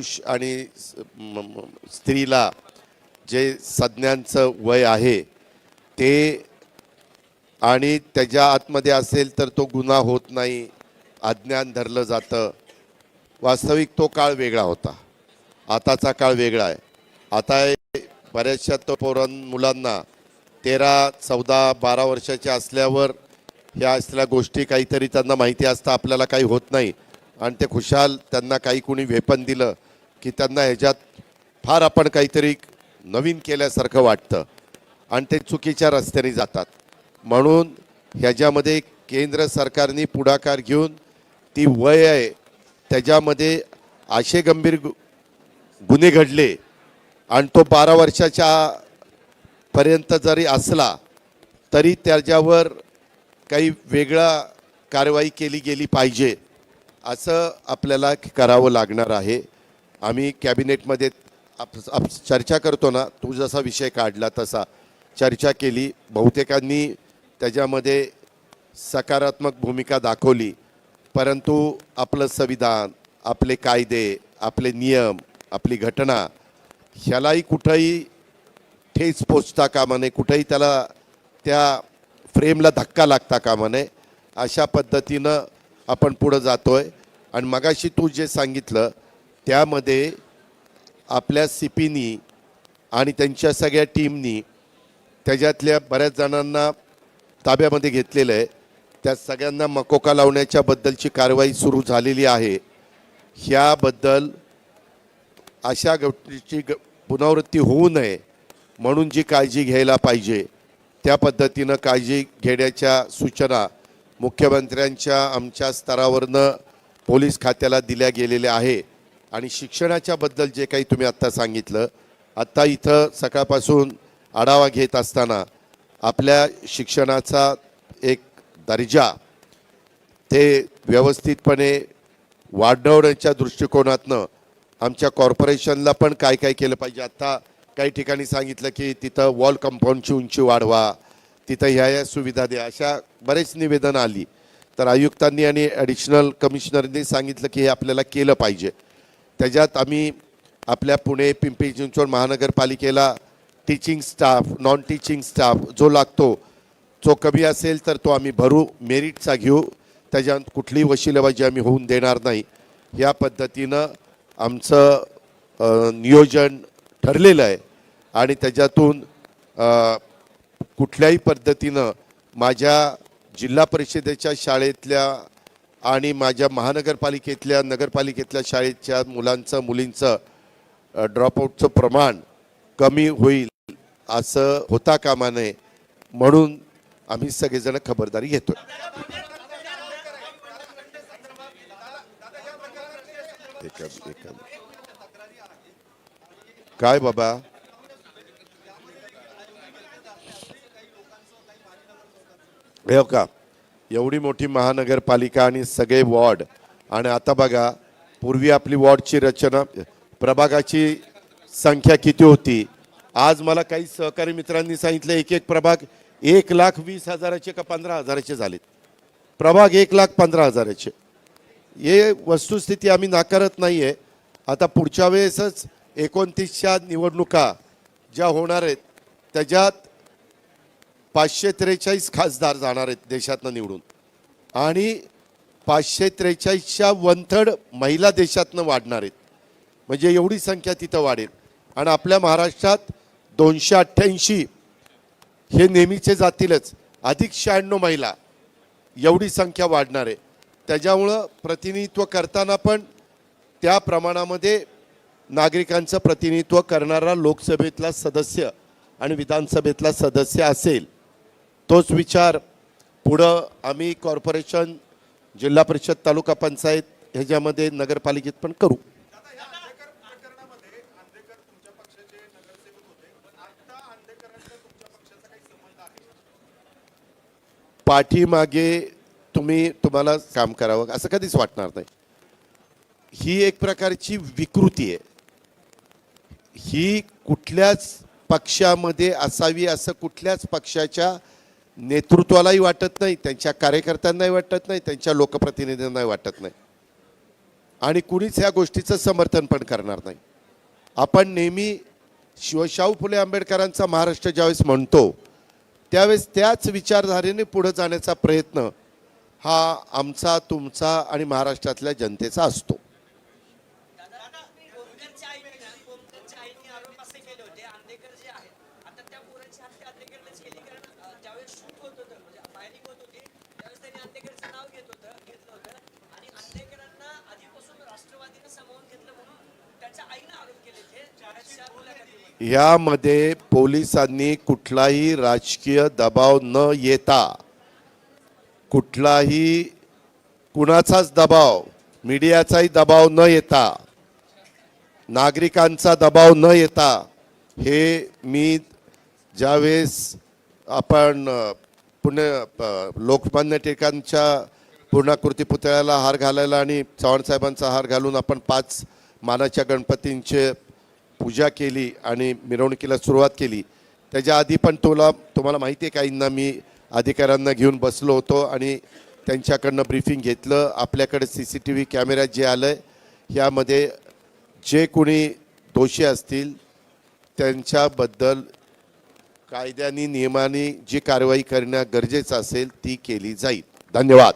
पुरुष आणि स्त्रीला जे संज्ञांचं वय आहे ते आणि त्याच्या आतमध्ये असेल तर तो गुन्हा होत नाही अज्ञान धरलं जातं. वास्तविक तो काळ वेगळा होता. आताचा काळ वेगळा आहे. आता बऱ्याचशा तो पोरां मुलांना तेरा चौदा बारा वर्षाच्या असल्यावर ह्या असल्या गोष्टी काहीतरी त्यांना माहिती असतं आपल्याला काही होत नाही. आणि ते खुशाल त्यांना काही कुणी वेपन दिलं की त्यांना ह्याच्यात फार आपण काहीतरी नवीन केल्यासारखं वाटतं आणि ते चुकीच्या रस्त्याने जातात. म्हणून ह्याच्यामध्ये केंद्र सरकारने पुढाकार घेऊन ती वय आहे त्याच्यामध्ये असे गंभीर गु- गुन्हे घडले आणि तो बारा वर्षाच्या पर्यंत जरी असला तरी त्याच्यावर काही वेगळा कारवाई केली गेली पाहिजे असं आपल्याला करावं लागणार आहे. आम्ही कॅबिनेटमध्ये आप, आप चर्चा करतो ना तू जसा विषय काढला तसा. चर्चा केली बहुतेकांनी त्याच्यामध्ये सकारात्मक भूमिका दाखवली. परंतु आपलं संविधान आपले कायदे आपले नियम आपली घटना ह्यालाही कुठंही ठेच पोचता कामा नये कुठंही त्याला त्या फ्रेमला धक्का लागता कामा नये. अशा पद्धतीनं आपण पुढं जातो आहे आणि मगाशी तू जे सांगितलं त्यामध्ये आपल्या सिपीनी आणि त्यांच्या सगळ्या टीमनी त्याच्यातल्या बऱ्याच जणांना ताब्यामध्ये घेतलेलं आहे. त्या सगळ्यांना मकोका लावण्याच्याबद्दलची कारवाई सुरू झालेली आहे. ह्याबद्दल अशा गोष्टीची ग पुनरावृत्ती होऊ नये म्हणून जी काळजी घ्यायला पाहिजे त्या पद्धतीनं काळजी घेण्याच्या सूचना मुख्यमंत्र्यांच्या आमच्या स्तरावरनं पोलीस खात्याला दिल्या गेलेल्या आहे. आणि शिक्षणाच्या बद्दल जे काही तुम्ही आत्ता सांगितलं आत्ता इथं सकाळपासून आढावा घेत असताना आपल्या शिक्षणाचा एक दर्जा ते व्यवस्थितपणे वाढवण्याच्या दृष्टिकोनातनं आमच्या कॉर्पोरेशनला पण काय काय केलं पाहिजे. आत्ता काही ठिकाणी सांगितलं की तिथं वॉल कंपाऊंडची उंची वाढवा तिथं ह्या ह्या सुविधा द्या अशा बरेच निवेदन आली. तर आयुक्तांनी आणि ॲडिशनल कमिशनरनी सांगितलं की हे आपल्याला केलं पाहिजे. त्याच्यात आम्ही आपल्या पुणे पिंपरी चिंचवड महानगरपालिकेला teaching staff non teaching staff जो लागतो जो कमी असेल तर तो आम्ही भरू मेरिटचा घेऊ. त्याच्यात कुठलीही वशिलेबाजी आम्ही होऊन देणार नाही. या पद्धतीनं आमचं नियोजन ठरलेलं आहे. आणि त्याच्यातून कुठल्याही पद्धतीनं माझ्या जिल्हा परिषदेच्या शाळेतल्या आणि माझ्या महानगरपालिकेतल्या नगरपालिकेतल्या शाळेच्या मुलांचं मुलींचं ड्रॉपआउटचं प्रमाण कमी होईल असं होता कामा नये म्हणून आम्ही सगळेजण खबरदारी घेतो काय बाबा? हो का? एवढी मोठी महानगरपालिका आणि सगळे वॉर्ड आणि आता बघा पूर्वी आपली वॉर्डची रचना प्रभागाची संख्या किती होती? आज मला काही सहकारी मित्रांनी सांगितलं एक एक प्रभाग एक लाख वीस हजाराचे का पंधरा हजाराचे झालेत? प्रभाग एक लाख पंधरा हजाराचे. हे वस्तुस्थिती आम्ही नाकारत नाही आहे आता पुढच्या वेळेसच एकोणतीसच्या निवडणुका ज्या होणार आहेत त्याच्यात पाचशे त्रेचाळीस खासदार जाणार आहेत देशातनं निवडून. आणि पाचशे त्रेचाळीसच्या वनथर्ड महिला देशातनं वाढणार आहेत. म्हणजे एवढी संख्या तिथं वाढेल. आणि आपल्या महाराष्ट्रात दोनशे अठ्ठ्याऐंशी हे नेहमीचे जातीलच. अधिक शहाण्णव महिला एवढी संख्या वाढणार आहे. त्याच्यामुळं प्रतिनिधित्व करताना पण त्या प्रमाणामध्ये नागरिकांचं प्रतिनिधित्व करणारा लोकसभेतला सदस्य आणि विधानसभेतला सदस्य असेल. तोच विचार पुढं आम्ही कॉर्पोरेशन जिल्हा परिषद तालुका पंचायत ह्याच्यामध्ये नगरपालिकेत पण करू. पाठीमागे तुम्ही तुम्हाला काम करावं असं कधीच वाटणार नाही. ही एक प्रकारची विकृती आहे. ही कुठल्याच पक्षामध्ये असावी असं कुठल्याच पक्षाच्या नेतृत्वालाही वाटत नाही त्यांच्या कार्यकर्त्यांनाही वाटत नाही त्यांच्या लोकप्रतिनिधींनाही वाटत नाही. आणि कुणीच ह्या गोष्टीचं समर्थन पण करणार नाही. आपण नेहमी शिवशाहू फुले आंबेडकरांचा महाराष्ट्र ज्यावेळेस म्हणतो त्यावेळेस त्याच विचारधारेने पुढे जाण्याचा प्रयत्न हा आमचा तुमचा आणि महाराष्ट्रातल्या जनतेचा असतो ओमकारच्या आईने ना ओमकारच्या आईने आरोप असे केले होते आंदेकर जे आहेत आता त्या पोरांची हत्या आंदेकरनेच केली कारण अं, ज्यावेळेस शूट होत होतं म्हणजे फायरिंग होत होती त्यावेळेस त्यांनी आंदेकरचं नाव घेत होतं घेतलं होतं आणि आंदेकरांना आधीपासून राष्ट्रवादीनं सामावून घेतलं म्हणून त्याच्या आईनं आरोप केले ते त्या मुलाखतीमध्ये यामध्ये पोलिसांनी कुठलाही राजकीय दबाव न येता कुठलाही कुणाचाच दबाव मीडियाचाही दबाव न येता नागरिकांचा दबाव न येता हे मी ज्यावेळेस आपण पुणे लोकमान्य टिळकांच्या पूर्णाकृती पुतळ्याला हार घालायला आणि चव्हाणसाहेबांचा हार घालून आपण पाच मानाच्या गणपतींचे पूजा केली आणि मिरवणुकीला सुरुवात केली त्याच्या आधी पण तुला तुम्हाला माहिती आहे काहींना मी अधिकाऱ्यांना घेऊन बसलो होतो आणि त्यांच्याकडनं ब्रीफिंग घेतलं. आपल्याकडे C C T V camera जे आलं आहे यामध्ये जे कोणी दोषी असतील त्यांच्याबद्दल कायद्याने नियमाने जी कारवाई करणं गरजेचं असेल ती केली जाईल. धन्यवाद.